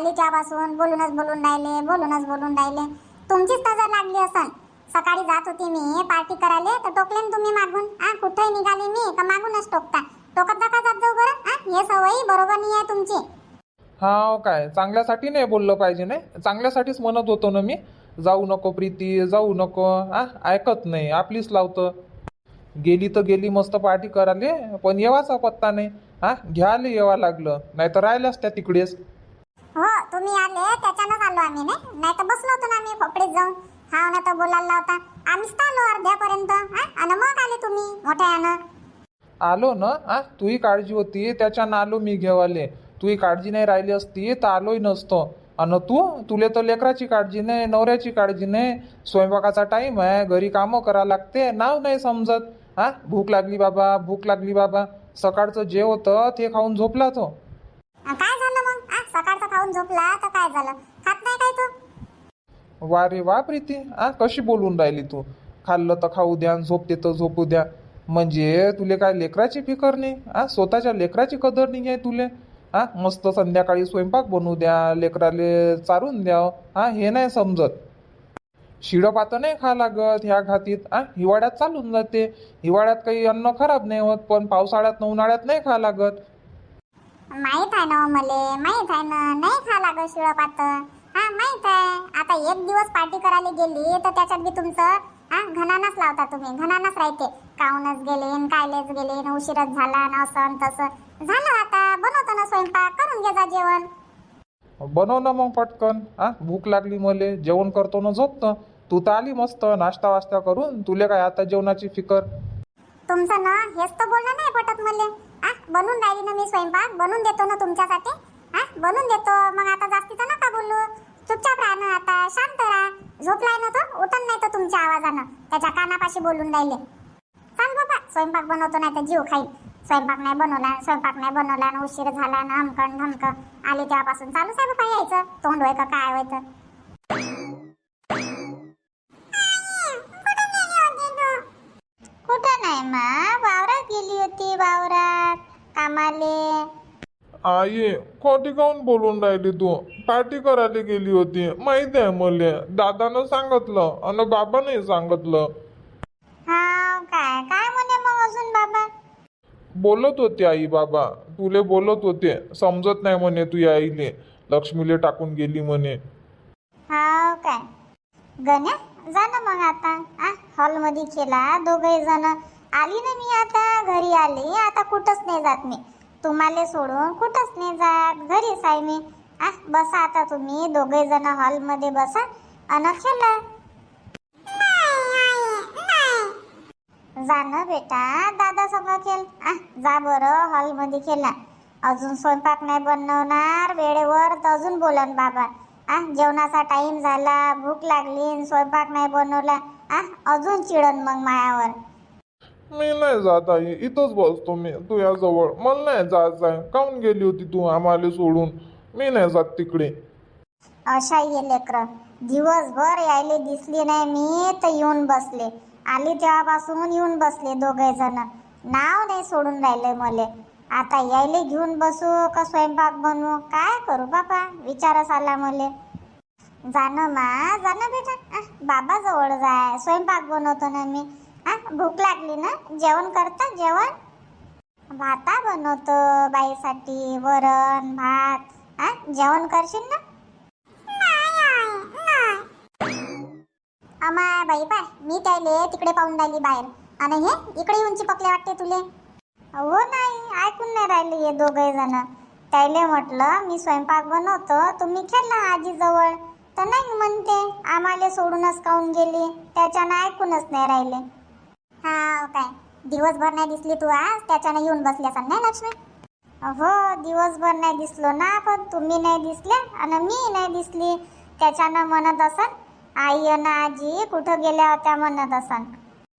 आली तेव्हापासून बोलूनच बोलून राहिले बोलूनच बोलून राहिले. तुमचीच नजर लागली असन. सकाळी जात होती मी पार्टी करायला तर टोकले ना तुम्ही मागून. हा कुठेही निघाली मी का मागूनच टोकता. टोकत नका जात जाऊ बरं हा हे सवयी बरोबर नाही आहे तुमची. हा हो काय चांगल्यासाठी नाही बोललं पाहिजे नाही? चांगल्यासाठीच म्हणत होतो ना मी जाऊ नको प्रीती जाऊ नको आ ऐकत नाही आपलीच लावतं. गेली तर गेली मस्त पार्टी कराले पण येवाचा पत्ता नाही. हा घ्यायला येवा लागलं नाही तर राहिल्यास त्या तिकडेच. हो तुम्ही आले त्याच्यानंच आलो आम्ही नाही? नाही तर बसलो होतो ना आम्ही खोपडीत जाऊन. हा ना तर बोलायला होता आम्हीच तर आलो अर्ध्यापर्यंत हा? आणि मग आले तुम्ही मोठ्या यानं आलो ना आ तुही काळजी होती त्याच्यानं आलो मी घेवाले. तुही काळजी नाही राहिली असती तर आलोही नसतो. अन तू? तुले तर लेकराची काळजी नाही नवऱ्याची काळजी नाही. स्वयंपाकाचा टाईम आहे घरी कामं करा लागते नाव नाही समजत. हा? भूक लागली बाबा भूक लागली बाबा. सकाळचं जे होतं ते खाऊन झोपला तो. काय झालं? सकाळचं खाऊन झोपला तर काय झालं? खात नाही काय तू? वा रे वा प्रीती. आ कशी बोलून राहिली तू? खाल्लं तर खाऊ द्या झोपते तर झोपू द्या. म्हणजे तुले काय लेकराची फिकर नाही? आ स्वतःच्या लेकराची कदर नाही आहे तुले? हा मस्त संध्याकाळी स्वयंपाक बनवू द्या लेकराले चारून द्या. हा हे नाही समजत. शिडं पातं नाही खा लागत ह्या घातीत. आ हिवाळ्यात चालून जाते. हिवाळ्यात काही अन्न खराब नाही होत पण पावसाळ्यात न उन्हाळ्यात नाही खा लागत. माहीत आहे ना हो मले माहीत आहे ना नाही खा लागत शिळं पात हा माहीत आहे. आता एक दिवस पार्टी करायला गेली तर त्याच्यात बी तुमचं हा घणानच लावता तुम्ही घणानच राहते. काहूनच गेले न कायलेच गेले न उशीरच झाला न असं न तसं. झालं आता बनवतो ना स्वयंपाक करून घे जा जेवण. बनव ना मग पटकन आ भूक लागली मले जेवण करतो ना झोपतं. तू तर आली मस्त नाश्ता वास्ता करून तुले काय आता जेवणाची फिकर? तुमचं ना हेच तर बोलणं नाही पटत मले. आ बनवून राहिली ना मी स्वयंपाक? बनवून देतो ना तुमच्यासाठी? हा? बनून देतो. मग आता जास्तीचं नका बोलू. चुपचाप राहा ना आता. शांत राहा. झोपलाय ना तो? उठन नाही तर तुमच्या आवाजानं. त्याच्या कानापाशी बोलून राहिले. सांग बाबा स्वयंपाक बनवतो नाही तर जीव खाईल. स्वयंपाक नाही बनवला स्वयंपाक नाही बनवला ना उशीर झाला ना अमकण धमकं. आले तेव्हापासून चालूच आहे बाबा यायचं. तोंड व्हायचं का काय व्हायचं कुठं नाही मा वावरात गेली होती वावरात कामाले आई खोटी काऊन बोलून राहिली तू? पार्टी करायला गेली होती. माहिती आहे मले. दादानं सांगितलं आणि बाबाने सांगितलं. काय? काय म्हणे मग अजून बाबा? बोलत होते आई बाबा. तुले बोलत होते. समजत नाही म्हणे तू या आईले. लक्ष्मीले टाकून गेली म्हणे. हा काय? गण्या जा ना मग आता. आ हॉलमध्ये केला. दोघे जण आली ना मी आता. घरी आली. आता कुठंच नाही जात मी. तुम्हाला सोडून कुठंच नाही जात. घरीच आहे मी. आ बसा आता तुम्ही. दोघे जण हॉलमध्ये बसा अन खेळा जा ना बेटा. दादा सगळं खेळ. आ जा बरं हॉलमध्ये खेळा अजून स्वयंपाक नाही बनवणार. वेळेवर तर अजून बोलन बाबा. आ जेवणाचा टाईम झाला. भूक लागली स्वयंपाक नाही बनवला. आ अजून चिडन मग मायावर. मी नाही जात आई इथंच बसतो मी तुझ्याजवळ. मला नाही जायचं आहे. काऊन गेली होती तू आम्हाला सोडून? मी नाही जात तिकडे. अशा ये लेकर. दिवसभर यायले दिसली नाही मी तर येऊन बसले. आली तेव्हापासून येऊन बसले दोघे जण. नाव नाही सोडून राहिले मले. आता यायले घेऊन बसू का स्वयंपाक बनवू? काय करू बाबा विचारच आला मले. जाणं मा जाणं बेटा. बाबा जवळ जाय. स्वयंपाक बनवतो ना मी. हा भूक लागली ना? जेवण करता? जेवण? भाता बनवतो बाईसाठी वरण भात. हा जेवण करशील ना? अमा बाई पाय मी त्याले तिकडे पाहून राहिली बाहेर. आणि हे इकडे येऊन चिपकले वाटते तुले? हो नाही ऐकून नाही राहिले हे दोघे जण. त्याले म्हटलं मी स्वयंपाक बनवतो तुम्ही खेळला आजी जवळ तर नाही म्हणते आम्हाला सोडूनच काऊन गेली. त्याच्यानं ऐकूनच नाही राहिले. हा काय? दिवसभर नाही दिसली तू आज त्याच्यानं येऊन बसली असेल नाही लक्ष्मी? हो दिवसभर नाही दिसलो ना पण तुम्ही नाही दिसले आणि मी नाही दिसली. त्याच्यानं म्हणत असन आई आणि आजी कुठं गेल्या होत्या म्हणत असन.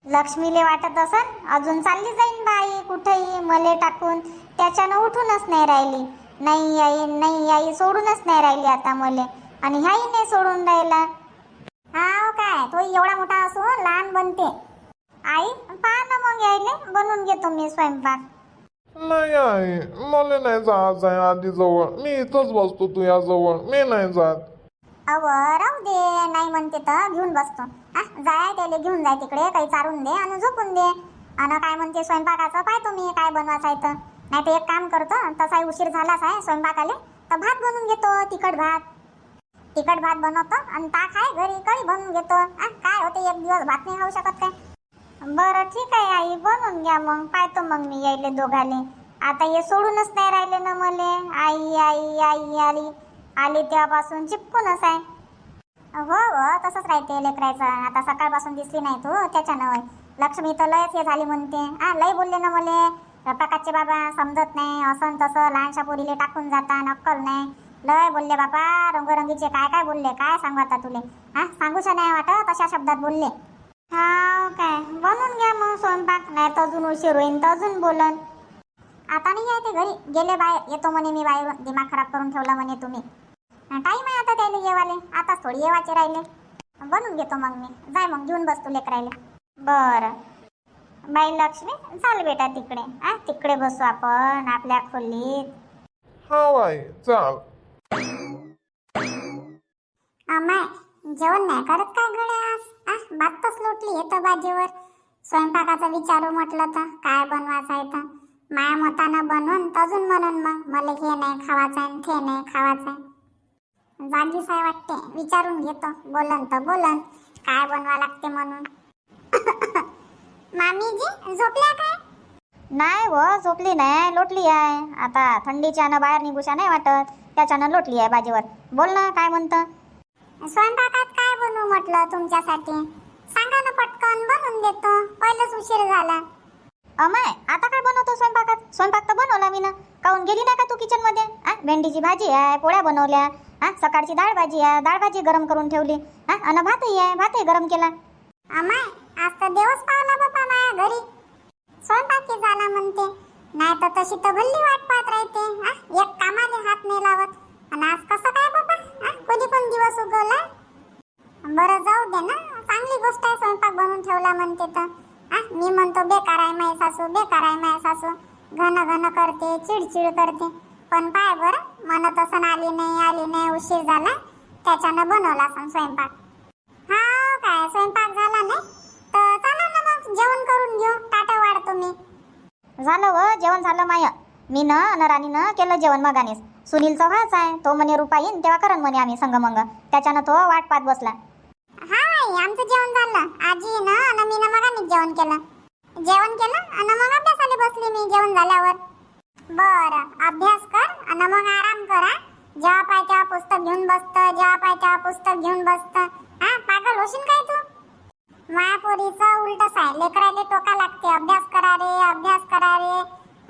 लक्ष्मीले वाटत असन अजून चालली जाईन बाई कुठेही मले टाकून. त्याच्यानं उठूनच नाही राहिली. नाही आई नाही आई सोडूनच नाही राहिली आता मले. आणि ह्याही नाही सोडून राहिला. हा काय तो एवढा मोठा असून लहान बनते. आई पहा ना मग यायले. बनवून घेतो मी स्वयंपाक. नाही आहे मला नाही जायचं आहे आधी जवळ मी इथंच बसतो तुझ्या जवळ मी नाही जात. अव राहू दे. नाही म्हणते तर घेऊन बसतो. हा जाय त्याला घेऊन जाय तिकडे. काही चारून दे आणि झोपून दे. आणि काय म्हणते स्वयंपाकाचं? पाय तुम्ही काय बनवायचं आहे तर. नाही तर एक काम करतो. तसाही उशीर झालाच आहे स्वयंपाकाले. तर भात बनवून घेतो. तिखट भात. तिखट भात बनवतो. आणि ताक आहे घरी. कढी बनवून घेतो. हा काय होते? एक दिवस भात नाही खाऊ शकत काय? बरं ठीक आहे आई. बनवून घ्या मग. पाहतो मग मी यायले दोघाले. आता हे सोडूनच नाही राहिले ना मले. आई आई आई आली. आली तेव्हापासून चिपकूनच आहे. हो हो तसंच राहते लेकरायचं. आता सकाळपासून दिसली नाही तू त्याच्यानं. होय लक्ष्मी तर लयच हे झाली म्हणते. आ लय बोलले ना मले. प्रकाशचे बाबा समजत नाही. असं तसं लहानशा पोरीले टाकून जाता नक्कल नाही. लय बोलले बाबा रंगरंगीचे काय काय बोलले? काय सांगू आता तुले? हा सांगूच नाही वाटत अशा शब्दात बोलले. हा काय? बनवून घ्या मग स्वयंपाक नाही तर अजून उशीर होईन तर अजून बोलन. आता नाही आहे ते घरी. गेले बाहेर. येतो म्हणे मी बाहेरून दिमाग खराब करून ठेवला म्हणे तुम्ही. टाईम आहे आता त्याला येवाले. आताच थोडी येवाचे राहिले. बनवून घेतो मग मी. जाय मग घेऊन बसतो लेकरायले. बरं. बाई लक्ष्मी चाल बेटा तिकडे. आ तिकडे बसू आपण आपल्या खोलीत. हा बाई चाल. अमाय जेवण नाही करत काय गड्या आज? बातच लोटली येतं बाजीवर. स्वयंपाकाचं विचारू म्हटलं तर काय बनवायचं आहे तर? माया मतानं बनवून तजून म्हणून मग. मला हे नाही खावायचं आहे ते नाही खावायचं आहे. जागीच आहे वाटते विचारून घेतो. बोलन तर बोलन. काय बनवा लागते म्हणून? मामीजी झोपल्या काय? नाही व झोपली नाही. लोटली आहे. आता थंडीच्यानं बाहेर निघूशा नाही वाटत. त्याच्यानं लोटली आहे बाजीवर. बोल ना काय म्हणतं? स्वयंपाकात काय बनवू म्हटलं तुमच्यासाठी? सांगा ना पटकन बनवून देतो. पहिलेच उशीर झाला. अमाय आता काय बनवतो स्वयंपाकात? स्वयंपाक तर बनवला मी ना. काहून गेली नाही का तू किचनमध्ये? आ भेंडीची भाजी आहे पोळ्या बनवल्या. हा सकाळची डाळ भाजी आहे डाळ भाजी गरम करून ठेवली. हा आणि भातही आहे भातही गरम केला. अमाय आज तर देवच पावला बापा माझ्या घरी. स्वयंपाकी झाला म्हणते. नाही तर तशी तर भल्ली वाट पाहत राहते. हा? एक कामाले हात नाही लावत. आणि आज कसं काय हा? कोणी कोण दिवस उगवला. बरं जाऊ दे ना. चांगली गोष्ट आहे स्वयंपाक बनवून ठेवला म्हणते तर. आ मी म्हणतो बेकार आहे माय सासू बेकार आहे माय सासू. घन घन करते चिडचिड करते. पण पाय बरं म्हणत असं आली नाही आली नाही उशीर झाला त्याच्यानं बनवला असं स्वयंपाक. हा काय स्वयंपाक झाला नाही? तर चला ना मग जेवण करून घेऊ टाटा वाढतो मी झालं व जेवण झालं माय. मी न अन राणीनं केलं जेवण मगानेच. सुनीलचा व्हायचा आहे तो म्हणे रुपा येईन तेव्हा करण म्हणे आम्ही संगमंग. त्याच्यानं तो वाट पाहत बसला. नाही आमचं जेवण झालं. आजी ना आणि मी ना मगानीच जेवण केलं. जेवण केलं? आणि मग अभ्यासाला बसली मी जेवण झाल्यावर. बरं अभ्यास कर आणि मग आराम करा जेव्हा पाय तेव्हा पुस्तक घेऊन बसत जेव्हा पाय तेव्हा पुस्तक घेऊन बसत. हा पागल होशील काय तू? मायापोरीचं उलटच आहे लेकराले टोका लागते. अभ्यास करा रे अभ्यास करा रे.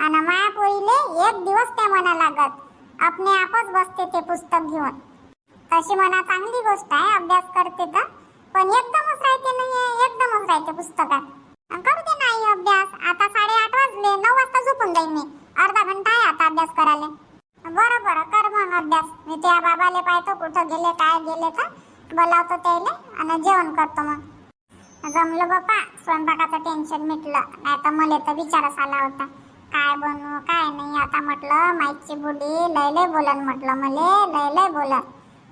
आणि मायापोरीले एक दिवस त्या म्हणा लागत. आपणे आपच बसते ते पुस्तक घेऊन. तशी म्हणा चांगली गोष्ट आहे अभ्यास करते तर. पण एकदमच राहते नाही एकदमच राहते पुस्तकात. करू दे नाही अभ्यास. आता साडेआठ वाजले. नऊ वाजता झोपून जाईन मी. अर्धा घंटा आहे आता अभ्यास करायला. बरं बरं. कर मग अभ्यास. मी त्या बाबाले पाहतो कुठं गेले काय गेले तर. बोलावतो त्याला आणि जेवण करतो मग. जमलं बापा स्वयंपाकाचं टेन्शन मिटलं. नाही तर मला तर विचारच आला होता. काय बनवू काय नाही. आता म्हटलं माईकची बुडी लय लय बोलन म्हटलं मले. लय लय बोलन.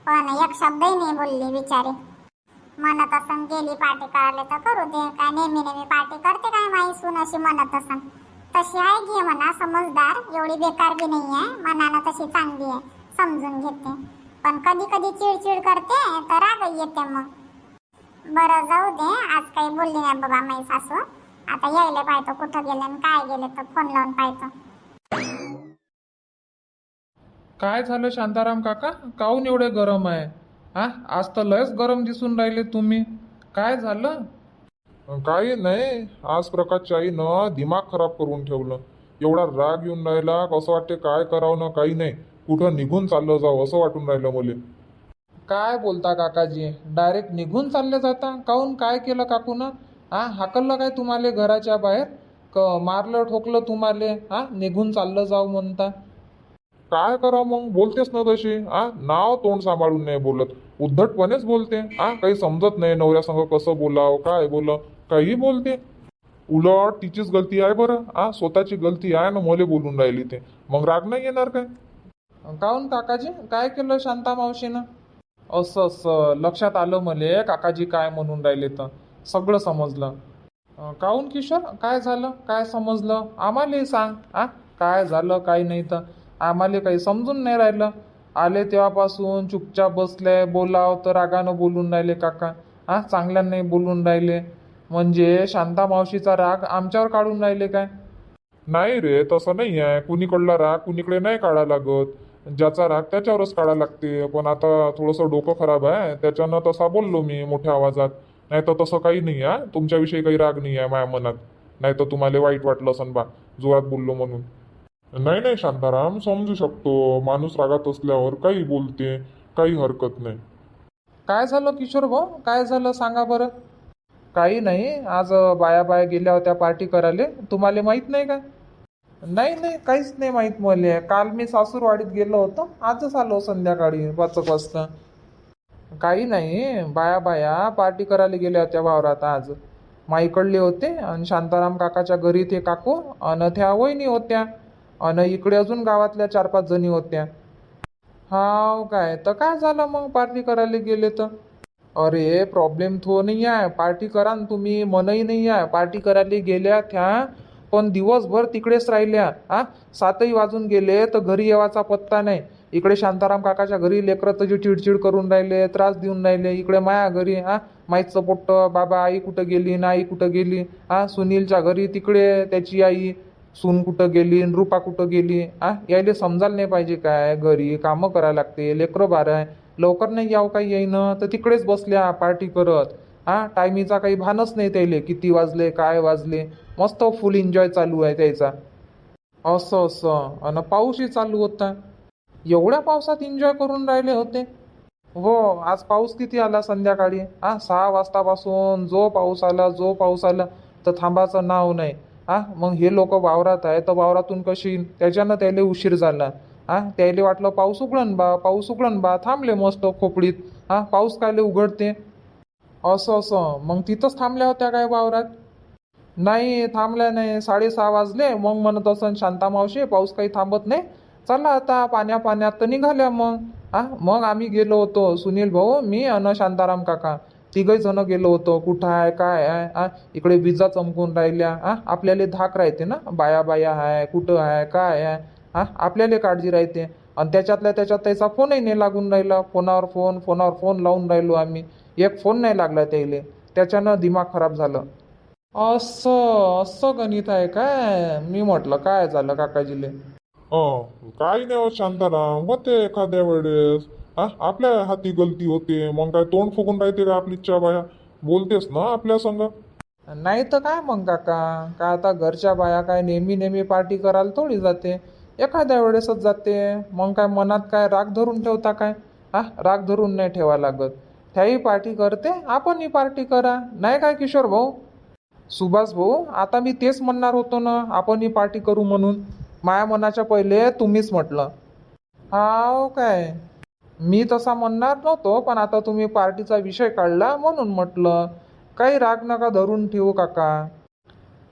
पण एक शब्दही नाही बोलली बिचारी. म्हणत असन गेली पार्टी करायला तर करू दे. काय नेहमी नेहमी पार्टी करते काय माई सून अशी म्हणत असन तशी आहे घे म्हणा समजदार एवढी बेकार बी नाही आहे. मनानं तशी चांगली आहे. समजून घेते. पण कधी कधी चिडचिड करते तर राग येते मग. बरं जाऊ दे. आज काही बोलली नाही बाबा माझी सासू. आता यायला पाहतो कुठं गेले आणि काय गेले तर फोन लावून पाहतो. काय झालं शांताराम काका? काऊन एवढे गरम आहे? हा? आज तर लयच गरम दिसून राहिले तुम्ही. काय झालं? काही नाही. आज प्रकाशच्या आईनं दिमाग खराब करून ठेवलं. एवढा राग येऊन राहिला कसं वाटते काय करावं ना काही नाही. कुठं निघून चाललं जावं असं वाटून राहिलं मुले. काय बोलता काकाजी? डायरेक्ट निघून चालले जाता? काहून? काय केलं काकून? हा? हाकललं काय तुम्हाला घराच्या बाहेर? क मारलं ठोकलं तुम्हाला? हा? निघून चाललं जाऊ म्हणता. काय करा मग? बोलतेस ना तशी. आ? नाव तोंड सांभाळून नाही बोलत. उद्धटपणेच बोलते. आ? काही समजत नाही नवऱ्यासंग कसं बोलाव काय बोलाव. काही बोलते. उलट तिचीच गलती आहे बरं. आ? स्वतःची गलती आहे ना मले बोलून राहिली ते. मग राग नाही येणार काय? काहून काकाजी? काय केलं शांता मावशीनं? असं असं. लक्षात आलं मले काकाजी काय म्हणून राहिले तर. सगळं समजलं. काहून किशोर? काय झालं? काय समजलं? आम्हालाही सांग. आ? काय झालं काय नाही तर. आम्हाला काही समजून नाही राहिलं. आले तेव्हापासून चुपचाप बसले बोलाव तर रागानं बोलून राहिले काका आ चांगल्यानं बोलून राहिले. म्हणजे शांता मावशीचा राग आमच्यावर काढून राहिले काय? नाही रे तसं नाही आहे. कुणीकडला राग कुणीकडे नाही काढा लागत. ज्याचा राग त्याच्यावरच काढा लागते. पण आता थोडंसं डोकं खराब आहे. त्याच्यानं तसा बोललो मी मोठ्या आवाजात. नाही तर तसं काही नाही आहे. तुमच्याविषयी काही राग नाही आहे माझ्या मनात. नाही तर तुम्हाला वाईट वाटलं असन बा. जोरात बोललो म्हणून. नाही नाही शांताराम समजू शकतो. माणूस रागात असल्यावर काही बोलते काही हरकत नाही. काय झालं किशोर भाऊ? काय झालं सांगा बरं. काही नाही आज बाया बाया गेल्या होत्या पार्टी करायला. तुम्हाला माहीत नाही का? नाही नाही काहीच नाही माहीत मला. काल मी सासूरवाडीत गेलो होतो. आजच आलो संध्याकाळी पाच वाजता. काही नाही बाया बाया पार्टी करायला गेल्या होत्या वावरात आज. माईकडले होते आणि शांताराम काकाच्या घरी ते काकू अन त्या वहिनी होत्या. अन इकडे अजून गावातल्या चार पाच जणी होत्या. हाव काय? तर काय झालं मग? पार्टी करायला गेले तर? अरे प्रॉब्लेम तो नाही आहे. पार्टी करा न तुम्ही. मनही नाही आहे. पार्टी करायला गेल्या त्या पण दिवसभर तिकडेच राहिल्या. हा? सातही वाजून गेले तर घरी येवाचा पत्ता नाही. इकडे शांताराम काकाच्या घरी लेकरं त्याची चिडचिड करून राहिले त्रास देऊन राहिले. इकडे माया घरी हा? माईचं पोट्ट बाबा आई कुठं गेली? ना आई कुठं गेली? हा? सुनीलच्या घरी तिकडे त्याची आई. सून कुठं गेली न रुपा कुठं गेली? आ यायले समजायला नाही पाहिजे काय? घरी कामं करायला लागते लेकरं बार आहे. लवकर नाही यावं काही येईनं तर तिकडेच बसल्या पार्टी करत. हा टायमीचा काही भानच नाही त्याले किती वाजले काय वाजले? मस्त फुल एन्जॉय चालू आहे त्याचा असं असं. आणि पाऊसही चालू होता. एवढ्या पावसात एन्जॉय करून राहिले होते? हो आज पाऊस किती आला संध्याकाळी? हा सहा वाजतापासून जो पाऊस आला जो पाऊस आला तर थांबाचं नाव नाही. हा मग हे लोक वावरात आहे तर वावरातून कशी? त्याच्यानं त्याला उशीर झाला. हा त्याला वाटलं पाऊस उघडन बा पाऊस उघडन बा थांबले मस्त खोपडीत. हा पाऊस कायले उघडते? असं असं. मग तिथंच थांबल्या होत्या काय वावरात? नाही थांबल्या नाही. साडेसहा वाजले. मग म्हणत असं शांता मावशी पाऊस काही थांबत नाही. चला आता पाण्या पाण्यात तर निघाल्या मग. हा मग आम्ही गेलो होतो. सुनील भाऊ मी अन शांताराम काका. तिघही जण गेलो होतो. कुठं आहे काय आहे आ? इकडे विजा चमकून राहिल्या. आ? आपल्याला धाक राहते ना? बाया बाया आहे कुठं आहे काय आहे? हा आपल्याला काळजी राहते. आणि त्याच्यातल्या त्याच्यात त्याचा फोनही नाही लागून राहिला. फोनावर फोन फोनावर फोन लावून राहिलो आम्ही. एक फोन नाही लागला त्याले त्याच्यानं दिमाग खराब झालं. असं असं गणित आहे काय? मी म्हटलं काय झालं काकाजीले? काही नाही हो शांताराम. होते एखाद्या वेळेस. हा? आपल्या हाती गलती होते मग काय तोंड फुगून राहते का आपली इच्छा बाया? बोलतेस ना आपल्या संग. नाही तर काय मग काका? काय आता घरच्या बाया काय नेहमी नेहमी पार्टी करायला थोडी जाते. एखाद्या वेळेसच जाते. मग काय मनात काय राग धरून ठेवता काय? हा? राग धरून नाही ठेवा लागत. त्याही पार्टी करते आपणही पार्टी करा. नाही काय किशोर भाऊ? सुभाष भाऊ आता मी तेच म्हणणार होतो ना आपणही पार्टी करू म्हणून. माया मनाच्या पहिले तुम्हीच म्हटलं. हाव काय? मी तसा म्हणणार नव्हतो पण आता तुम्ही पार्टीचा विषय काढला म्हणून म्हटलं काही राग नका धरून ठेवू काका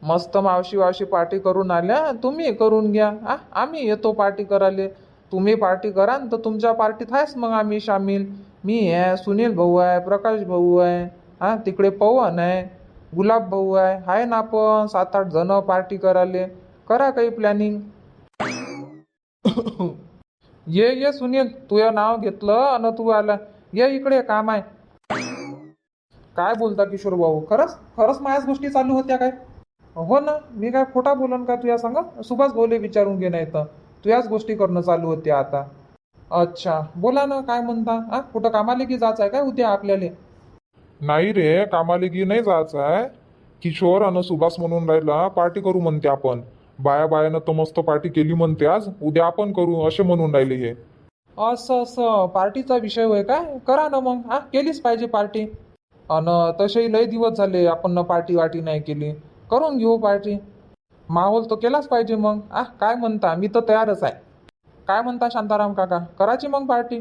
मस्त मावशी वावशी पार्टी करून आल्या तुम्ही करून घ्या आ आम्ही येतो पार्टी करायला तुम्ही पार्टी करा न तर तुमच्या पार्टीत आहेच मग आम्ही सामील मी आहे सुनील भाऊ आहे प्रकाश भाऊ आहे हा तिकडे पवन आहे गुलाब भाऊ आहे आहे ना आपण सात आठ जण पार्टी करायला करा काही प्लॅनिंग ये ये सुनील तुझं नाव घेतलं आणि तू आला. ये इकडे काम आहे. काय बोलता किशोर भाऊ? खरंच खरंच माझ्याच गोष्टी चालू होत्या काय? हो ना मी काय खोटा बोलन का तुझ्या सांग? सुभाष भाऊले विचारून घे नाही तर. तुझ्याच गोष्टी करणं चालू होते आता. अच्छा बोला ना काय म्हणता? हा कुठं कामाले की जायचं आहे काय उद्या आपल्याला? नाही रे कामाले की नाही जायचं आहे. किशोर आणि सुभाष म्हणून राहिला पार्टी करू म्हणते आपण. बाया बायानं तर मस्त पार्टी केली म्हणते आज. उद्या आपण करू असे म्हणून राहिले हे. असं असं. पार्टीचा विषय होय काय? करा ना मग. हा केलीच पाहिजे पार्टी. अन तसेही लय दिवस झाले आपण न पार्टी वाटी नाही केली. करून घेऊ पार्टी. माहोल तर केलाच पाहिजे मग. आ काय म्हणता? मी तर तयारच आहे. काय म्हणता शांताराम काका? करायची मग पार्टी?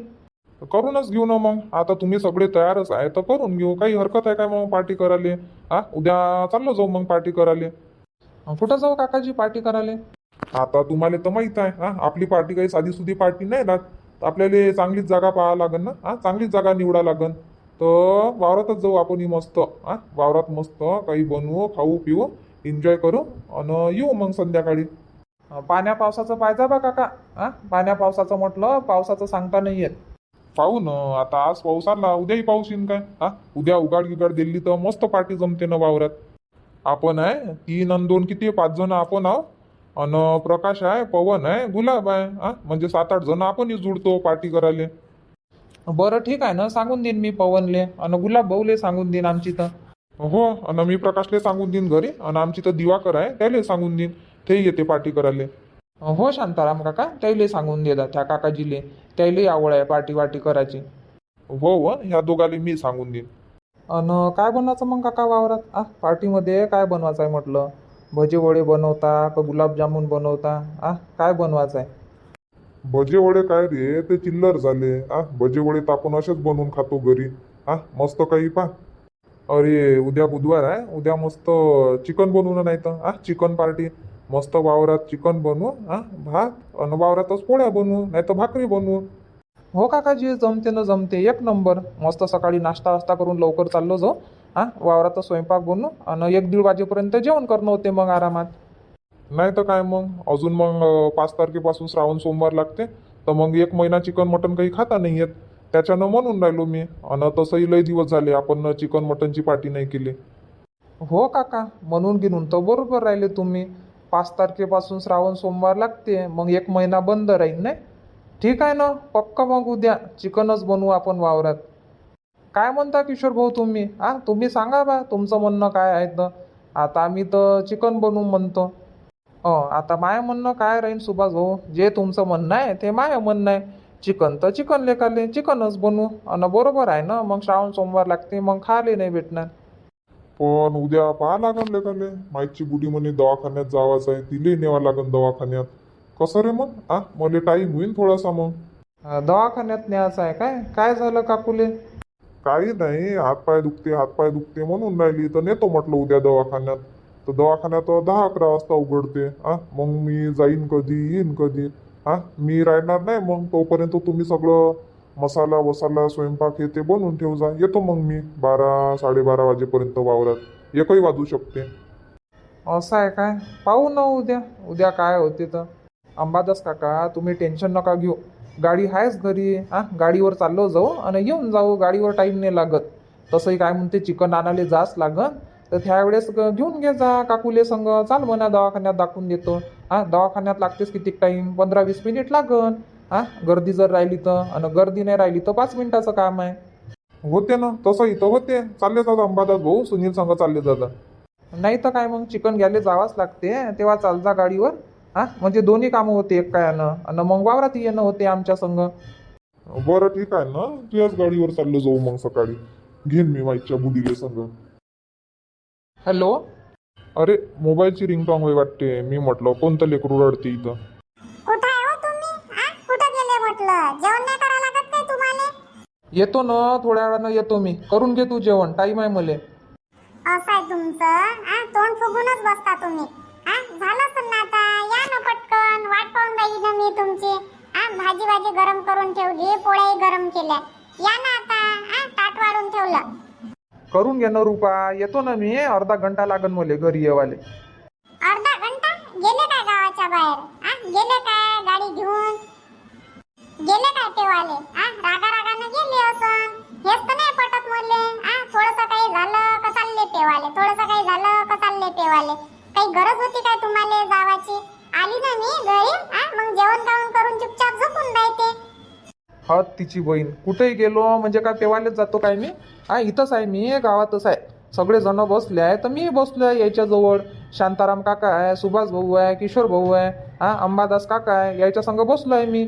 करूनच घेऊ ना मग. आता तुम्ही सगळे तयारच आहे तर करून घेऊ. काही हरकत आहे काय मग पार्टी करायला? हा उद्या चाललो जाऊ मग पार्टी करायला. कुठं जाऊ काकाजी पार्टी करायला? आता तुम्हाला तर माहीत आहे हा? आपली पार्टी काही साधी सुधी पार्टी नाही राहत तर आपल्याला चांगलीच जागा पाहा लागन ना? हा? चांगलीच जागा निवडा लागन. तर वावरातच जाऊ आपण ही मस्त हा? वावरात मस्त काही बनवू खाऊ पिऊ एन्जॉय करू आणि येऊ मग संध्याकाळी. पाण्या पावसाचं पाहिजे बा काका हा? पाण्या पावसाचं म्हटलं पावसाचं सांगता नाही येत. पाहू ना आता आज पाऊस आला उद्याही पाऊस येईन काय? हा? उद्या उगाड गिगाड दिली तर मस्त पार्टी जमते ना वावरात. आपण आहे तीन आणि दोन किती पाच जण आपण आहो. आणि प्रकाश आहे पवन आहे गुलाब आहे हा? म्हणजे सात आठ जण आपणही जुडतो पार्टी करायला. बरं ठीक आहे ना सांगून देईन मी पवनले. आणि गुलाब भाऊले सांगून देईन आमची तर. हो आणि मी प्रकाशले सांगून देईन घरी. आणि आमची तर दिवाकर आहे त्याला सांगून देईन. ते येते पार्टी करायला. हो शांताराम काका त्याले सांगून देता त्या काकाजीले. त्याले आवड आहे पार्टी वाटी करायची. हो हो ह्या दोघाले मी सांगून देईन. अन काय बनवायचं मग काका वावरात? आ पार्टीमध्ये काय बनवायचं आहे म्हटलं? भजे वडे बनवता का गुलाबजामुन बनवता? आ काय बनवायचं आहे भजे वडे काय रे? ते चिल्लर झाले. आ भजे वडे तर आपण असेच बनवून खातो घरी. आ मस्त काही पा. अरे उद्या बुधवार आहे. उद्या मस्त चिकन बनवून नाही तर. आ चिकन पार्टी. मस्त वावरात चिकन बनवू. आ भात. आणि वावरातच पोळ्या बनवू. नाही तर भाकरी बनवू. हो काकाजी जमते ना जमते एक नंबर. मस्त सकाळी नाश्ता वास्ता करून लवकर चाललो जो. हा वावरात स्वयंपाक बनू आणि एक दीड वाजेपर्यंत जेवण करणं होते मग आरामात. नाही तर काय मग? अजून मग पाच तारखेपासून श्रावण सोमवार लागते. तर मग एक महिना चिकन मटन काही खाता नाही येत. त्याच्यानं म्हणून राहिलो मी. आणि तसंही लय दिवस झाले आपण चिकन मटनची पार्टी नाही केली. हो काका म्हणून गिनून तर बरोबर राहिले तुम्ही. पाच तारखेपासून श्रावण सोमवार लागते. मग एक महिना बंद राहील नाही? ठीक आहे ना पक्का मग उद्या. चिकनच बनवू आपण वावरात. काय म्हणता किशोर भाऊ तुम्ही? आ तुम्ही सांगा बा तुमचं म्हणणं काय आहे तर आता आम्ही तर चिकन बनवू म्हणतो. हो आता माय म्हणणं काय राहील सुभाष भाऊ? जे तुमचं म्हणणं आहे ते माय म्हणणं आहे. चिकन तर चिकन लेखाले चिकनच बनवू. आणि बरोबर आहे ना मग श्रावण सोमवार लागते मग खाले नाही भेटणार. पण उद्या पाहा लागन लेखाले माईकची बुडी म्हणे दवाखान्यात जावाचं आहे तिले न्यावं लागन दवाखान्यात. कसं रे मग? आ मला टाईम होईन थोडासा मग. दवाखान्यात न्यायचं आहे काय? काय झालं काकुले? काही नाही हातपाय दुखते हातपाय दुखते म्हणून राहिली. तर नेतो म्हटलं उद्या दवाखान्यात. तर दवाखान्यात दहा अकरा वाजता उघडते. आ मग मी जाईन कधी येईन कधी? हा मी राहणार नाही मग. तोपर्यंत तुम्ही सगळं मसाला वसाला स्वयंपाक हे ते बनवून ठेव जा. येतो मग मी बारा साडेबारा वाजेपर्यंत वावरात. एकही वाजू शकते. असं आहे काय? पाहू ना उद्या. उद्या काय होते तर. अंबादास काका तुम्ही टेन्शन नका घेऊ. गाडी आहेच घरी. हा गाडीवर चाललो जाऊ आणि येऊन जाऊ. गाडीवर टाईम नाही लागत. तसंही काय म्हणते चिकन आणायला जाच लागन. तर त्यावेळेस घेऊन घे जा काकुले संग. चाल म्हणा दवाखान्यात दाखवून देतो. हा दवाखान्यात लागतेच किती टाईम पंधरा वीस मिनिट लागन. हा गर्दी जर राहिली तर. आणि गर्दी नाही राहिली तर पाच मिनिटाचं काम आहे. होते ना. तसं इथं होते. चालले जातात अंबादास भाऊ. सुनील संघ चालले जातात. नाही तर काय मग? चिकन घ्यायला जावंच लागते. तेव्हा चाल जा गाडीवर. हा? म्हणजे दोन्ही कामं होते एक कायानं. आणि मग वावरात येणं होते आमच्या संग बरं ठीक आहे ना. तुझ्याच गाडीवर चाललो जाऊ मग सकाळी. घेईन मी माईकच्या बुडीले संग. हॅलो? अरे मोबाईलची रिंगटॉंग होई वाटते. मी म्हटलं कोणतं लेकरू रडते इथं? कुठं आहे हो तुम्ही? आ कुठं गेले म्हटलं? जेवण नाही करा लागत काय तुम्हाला? येतो ना. थोड्या वेळानं येतो मी. करून घे तू जेवण. टाईम आहे मले. असं आहे तुमचं. तोंड फुगूनच बसता तुम्ही. झालं वाट पाहून राहिली ना मी तुमची. आ भाजी भाजी गरम करून ठेवली पोळ्याही गरम केल्या. या ना आता आ ताट वाढून ठेवलं. करून घे ना रुपा येतो ना मी अर्धा घंटा लागन मले घरी येवाले. अर्धा घंटा? गेले काय गावाच्या बाहेर? आ गेले काय गाडी घेऊन? गेले काय तेवाले? आ रागा रागानं गेले असं. हेच तर नाही पटत मले. आ थोडस काही झालं का चालले पेवाले थोडस काही झालं का चालले पेवाले काही गरज होती काय तुम्हाला जावाची? आली ना मी घरी मग जेवण खाऊन करून चुपचाप झोपून राहते. हा तिची बहीण. कुठेही गेलो म्हणजे काय पेवायलाच जातो काय मी? हा इथंच आहे मी गावातच आहे. सगळे जण बसले आहे तर मी बसलो आहे याच्याजवळ. शांताराम काका आहे सुभाष भाऊ आहे किशोर भाऊ आहे हा अंबादास काका आहे याच्या संग बसलो आहे मी.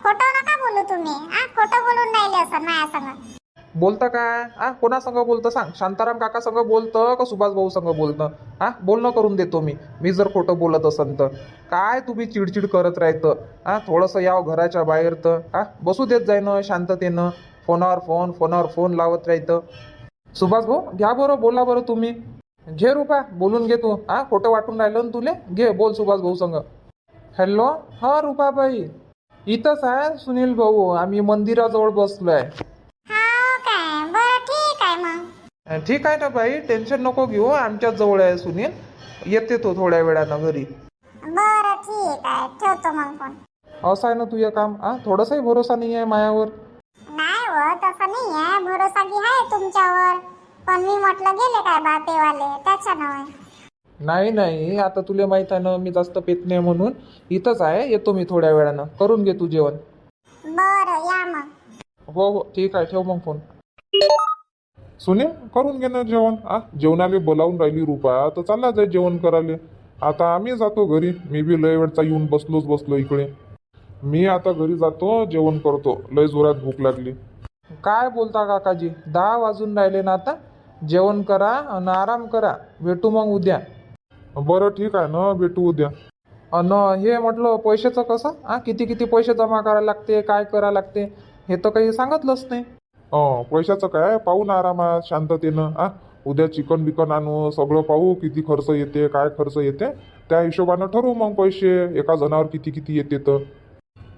खोटं नका बोलू तुम्ही खोटं बोलून राहिले असं माझ्या संग. बोलतं काय? आ कोणासंग बोलतं? सांग. शांताराम काका संग बोलतं का सुभाष भाऊ संग बोलतं? हा बोलणं करून देतो मी. मी जर खोटं बोलत असन तर. काय तुम्ही चिडचिड करत राहतं? आ थोडंसं याव घराच्या बाहेर तर. हा बसू देत जाईन ना शांततेनं. फोनावर फोन फोनावर फोन लावत राहतं. सुभाष भाऊ घ्या बरं बोला बरं तुम्ही. घे रुपा बोलून घे तू. हा खोटं वाटून राहिलं ना तुले? घे बोल सुभाष भाऊ संग. हॅलो? हा रुपाबाई. इथंच आहे सुनील भाऊ. आम्ही मंदिराजवळ बसलो आहे ठीक आहे ना बाई टेन्शन नको घेऊ आमच्याच जवळ आहे सुनील. येते तो थोड्या वेळानं घरी. बरं ठीक आहे. ठेवतो मग फोन. असं आहे ना तुझं काम हा? थोडासाही भरोसा नाही आहे मायावर. नाही हो तसं नाही आहे. भरोसा की आहे तुमच्यावर. पण मी म्हटलं गेले काय बापेवाले? त्याच्यानं नाही नाही. आता तुला माहीत आहे ना मी जास्त पेत नाही म्हणून. इथंच आहे. येतो मी थोड्या वेळानं. करून घे तू जेवण. बरं या मग. हो हो. ठीक आहे. ठेव मग फोन. सुनील करून घे ना जेवण. आ जेवणाले बोलावून राहिली रुपा. तर चालला जाय जेवण करायला. आता आम्ही जातो घरी. मी बी लय वेळचा येऊन बसलोच बसलो इकडे. मी आता घरी जातो जेवण करतो. लय जोरात भूक लागली. काय बोलता काकाजी? दहा वाजून राहिले ना आता? जेवण करा आणि आराम करा. भेटू मग उद्या. बरं ठीक आहे ना. भेटू उद्या. अन हे म्हटलं पैशाचं कसं? हा किती किती पैसे जमा करायला लागते? काय करा लागते? हे तर काही सांगितलंच नाही. अं, पैशाचं काय? पाहू ना आरामात शांततेनं. आ उद्या चिकन बिकन आणू सगळं पाहू किती खर्च येते काय खर्च येते. त्या हिशोबानं ठरवू मग पैसे एका जणावर किती किती येते तर.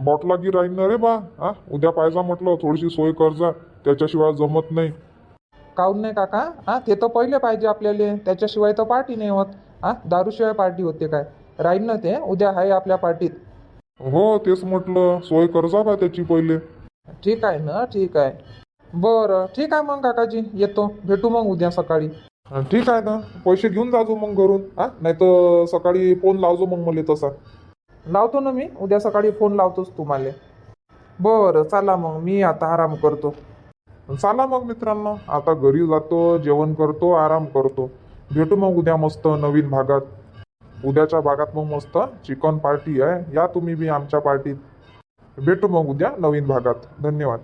बॉटलागी राहील ना रे बा. आ उद्या पाहिजा म्हटलं थोडीशी सोय कर्जा त्याच्याशिवाय जमत नाही. काहून नाही काका? हा ते तर पहिले पाहिजे आपल्याला त्याच्याशिवाय तर पार्टी नाही होत. हा दारूशिवाय पार्टी होते काय? राहील ना ते उद्या आहे आपल्या पार्टीत. हो तेच म्हटलं सोय कर्जा बा त्याची पहिले. ठीक आहे ना ठीक आहे. बरं ठीक आहे मग काकाजी. येतो. भेटू मग उद्या सकाळी. ठीक आहे ना. पैसे घेऊन जाजो मग घरून. हा नाही तर सकाळी फोन लावजो मग मला तसा. लावतो ना मी. उद्या सकाळी फोन लावतोच तुम्हाला. बरं चला मग. मी आता आराम करतो. चला मग मित्रांनो. आता घरी जातो जेवण करतो आराम करतो. भेटू मग उद्या मस्त नवीन भागात. उद्याच्या भागात मग मस्त चिकन पार्टी आहे. या तुम्ही बी आमच्या पार्टीत भेटू मग उद्या नवीन भागात. धन्यवाद.